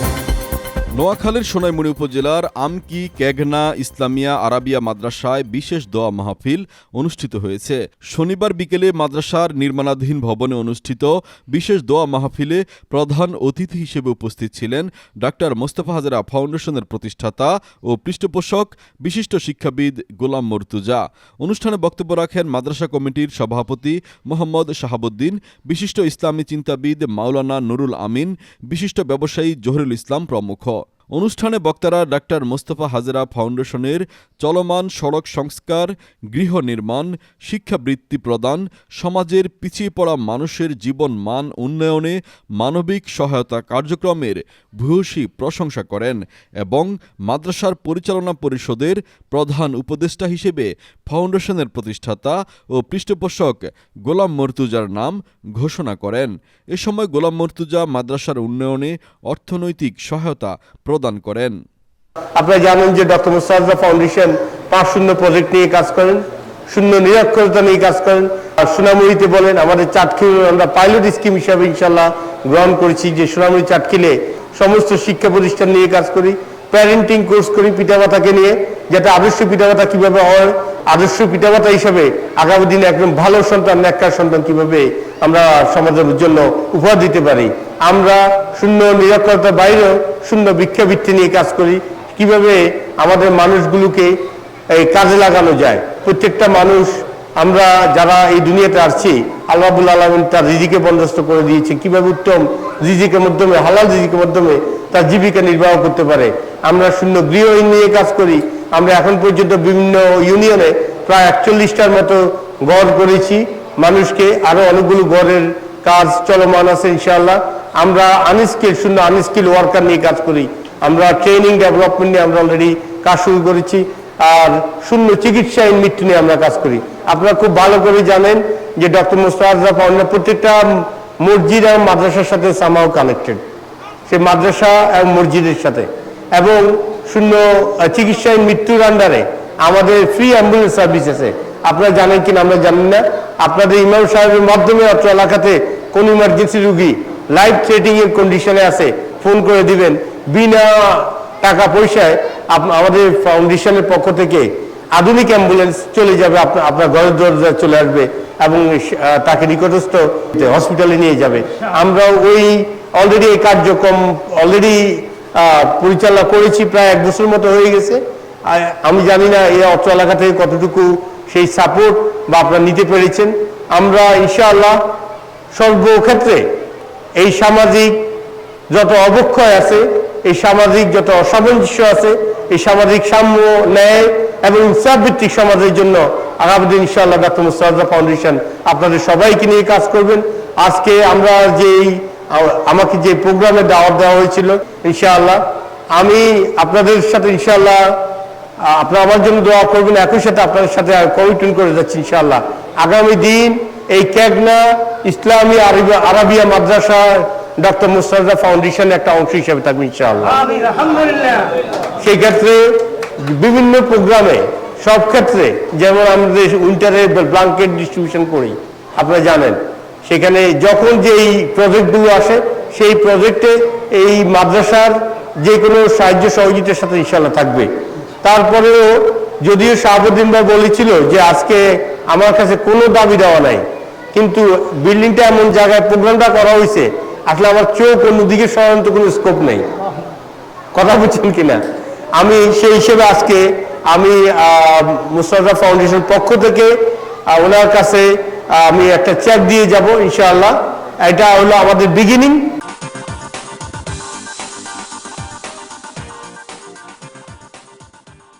Bye. নোয়াখালীর সোনাইমুড়ি উপজেলার আমকি কেঘনা Islamia, Arabia মাদ্রাসায় বিশেষ দোয়া মাহফিল অনুষ্ঠিত হয়েছে। শনিবার বিকেলে মাদ্রাসার নির্মাণাধীন ভবনে অনুষ্ঠিত বিশেষ দোয়া মাহফিলে প্রধান অতিথি হিসেবে উপস্থিত ছিলেন ডাক্তার মোস্তফা হাজারা ফাউন্ডেশনের প্রতিষ্ঠাতা ও পৃষ্ঠপোষক বিশিষ্ট শিক্ষাবিদ গোলাম মর্তুজা। অনুষ্ঠানে বক্তব্য রাখেন মাদ্রাসা কমিটির সভাপতি মোহাম্মদ শাহাবুদ্দিন, বিশিষ্ট ইসলামী চিন্তাবিদ মাওলানা নুরুল আমিন, বিশিষ্ট ব্যবসায়ী জহিরুল ইসলাম প্রমুখ। অনুষ্ঠানে বক্তারা ডাক্তার মোস্তফা হাজেরা ফাউন্ডেশনের চলমান সড়ক সংস্কার, গৃহ নির্মাণ, শিক্ষাবৃত্তি প্রদান, সমাজের পিছিয়ে পড়া মানুষের জীবন মান উন্নয়নে মানবিক সহায়তা কার্যক্রমের ভূয়সী প্রশংসা করেন এবং মাদ্রাসার পরিচালনা পরিষদের প্রধান উপদেষ্টা হিসেবে ফাউন্ডেশনের প্রতিষ্ঠাতা ও পৃষ্ঠপোষক গোলাম মর্তুজার নাম ঘোষণা করেন। এ সময় গোলাম মর্তুজা মাদ্রাসার উন্নয়নে অর্থনৈতিক সহায়তা করেন। আপনারা জানেন যে ডক্টর মুস্তাফা ফাউন্ডেশন পাঁচ শূন্য প্রজেক্ট নিয়ে কাজ করেন, শূন্য নিরক্ষরতা নিয়ে কাজ করেন। আর সোনামুড়িতে বলেন, আমাদের চাটখিল আমরা পাইলট স্কিম হিসাবে ইনশাল্লাহ গ্রহণ করেছি যে সোনামুড়ি চাটখিলে সমস্ত শিক্ষা প্রতিষ্ঠান নিয়ে কাজ করি প্যারেন্টিং কোর্স করি পিতামাতাকে নিয়ে, যাতে আদর্শ পিতামাতা কীভাবে হয়, আদর্শ পিতামাতা হিসাবে আগামী দিনে একদম ভালো সন্তান ন্যাক্কার সন্তান কীভাবে আমরা সমাজের জন্য উপহার দিতে পারি। আমরা শূন্য নিরক্ষরতার বাইরেও শূন্য ভিক্ষাবৃত্তি নিয়ে কাজ করি। কীভাবে আমাদের মানুষগুলোকে এই কাজে লাগানো যায়? প্রত্যেকটা মানুষ, আমরা যারা এই দুনিয়াতে আসছি আল্লাহুল আলমিন তার রিজিকে বন্দোবস্ত করে দিয়েছে। কীভাবে উত্তম রিজিকের মাধ্যমে, হালাল রিজিকের মাধ্যমে তার জীবিকা নির্বাহ করতে পারে? আমরা শূন্য গৃহহীন নিয়ে কাজ করি। আমরা এখন পর্যন্ত বিভিন্ন ইউনিয়নে প্রায় একচল্লিশটার মতো গড় করেছি মানুষকে আরও অনেকগুলো গড়ের কাজ চলমান আছে ইনশাআল্লাহ। আমরা আনস্কিল শূন্য আনস্কিল ওয়ার্কার নিয়ে কাজ করি। আমরা ট্রেনিং ডেভেলপমেন্ট নিয়ে আমরা অলরেডি কাজ শুরু করেছি। আর শূন্য চিকিৎসা মৃত্যু নিয়ে আমরা কাজ করি। আপনারা খুব ভালো করে জানেন যে ডক্টর মুস্তাফা পাওয়া প্রত্যেকটা মসজিদ এবং মাদ্রাসার সাথে সামাও কানেক্টেড সে মাদ্রাসা এবং মসজিদের সাথে। এবং শূন্য চিকিৎসা মৃত্যুর আন্ডারে আমাদের ফ্রি অ্যাম্বুলেন্স সার্ভিস আছে। আপনারা জানেন কিনা, আমরা জানি না। আপনাদের ইমাম সাহেবের মাধ্যমে অত্র এলাকাতে কোন ইমার্জেন্সি রুগী লাইফ থ্রেটিং এর কন্ডিশনে আছে ফোন করে দিবেন। বিনা টাকা পয়সায় আমাদের ফাউন্ডেশনের পক্ষ থেকে আধুনিক অ্যাম্বুলেন্স চলে যাবে আপনার ঘরের দরজায় চলে আসবে এবং তাকে নিকটস্থ হসপিটালে নিয়ে যাবে। আমরা ওই অলরেডি এই কার্যক্রম অলরেডি পরিচালনা করেছি প্রায় এক বছর মতো হয়ে গেছে। আমি জানি না এই অত্র এলাকা থেকে কতটুকু সেই সাপোর্ট বা আপনারা নিতে পেরেছেন। আমরা ইনশাআল্লাহ সর্বক্ষেত্রে এই সামাজিক যত অবক্ষয় আছে, এই সামাজিক যত অসামঞ্জস্য আছে, এই সামাজিক সাম্য, ন্যায় এবং উৎসাহ ভিত্তিক সমাজের জন্য আগামী দিন ইনশাআল্লাহ ডাক্তার মুস্তাফা ফাউন্ডেশন আপনাদের সবাইকে নিয়ে কাজ করবেন। আজকে আমরা যেই, আমাকে যে প্রোগ্রামে দাওয়াত দেওয়া হয়েছিল, ইনশাআল্লাহ আমি আপনাদের সাথে ইনশাআল্লাহ, আপনারা আমার জন্য দোয়া করবেন, একই সাথে আপনাদের সাথে কমিটমেন্ট করে যাচ্ছি ইনশাআল্লাহ। আগামী দিন এই ক্যাগনা ইসলামী আরবি- আরাবিয়া মাদ্রাসা ডক্টর মুস্তাফা ফাউন্ডেশন একটা অংশ হিসেবে থাকবে ইনশাআল্লাহ। সেই ক্ষেত্রে বিভিন্ন প্রোগ্রামে সব ক্ষেত্রে যেমন আমাদের উইন্টারে ব্লাঙ্কেট ডিস্ট্রিবিউশন করি আপনারা জানেন সেখানে যখন যে এই প্রজেক্টগুলো আসে সেই প্রজেক্টে এই মাদ্রাসার যে কোনো সাহায্য সহযোগিতার সাথে ইনশাল্লাহ থাকবে। তারপরেও যদিও শাহাবুদ্দিন ভাই বলেছিল যে আজকে আমার কাছে কোনো দাবি দেওয়া নাই কিন্তু বিল্ডিংটা এমন জায়গায় প্রোগ্রামটা করা হয়েছে আসলে আমার চোখ অন্যদিকে সরানোর তো কোনো স্কোপ নেই। কথা বলছেন কিনা? আমি সেই হিসেবে আজকে আমি মুস্তাফা ফাউন্ডেশন পক্ষ থেকে ওনার কাছে আমি একটা চেক দিয়ে যাব, ইনশাআল্লাহ। এটা হলো আমাদের বিগিনিং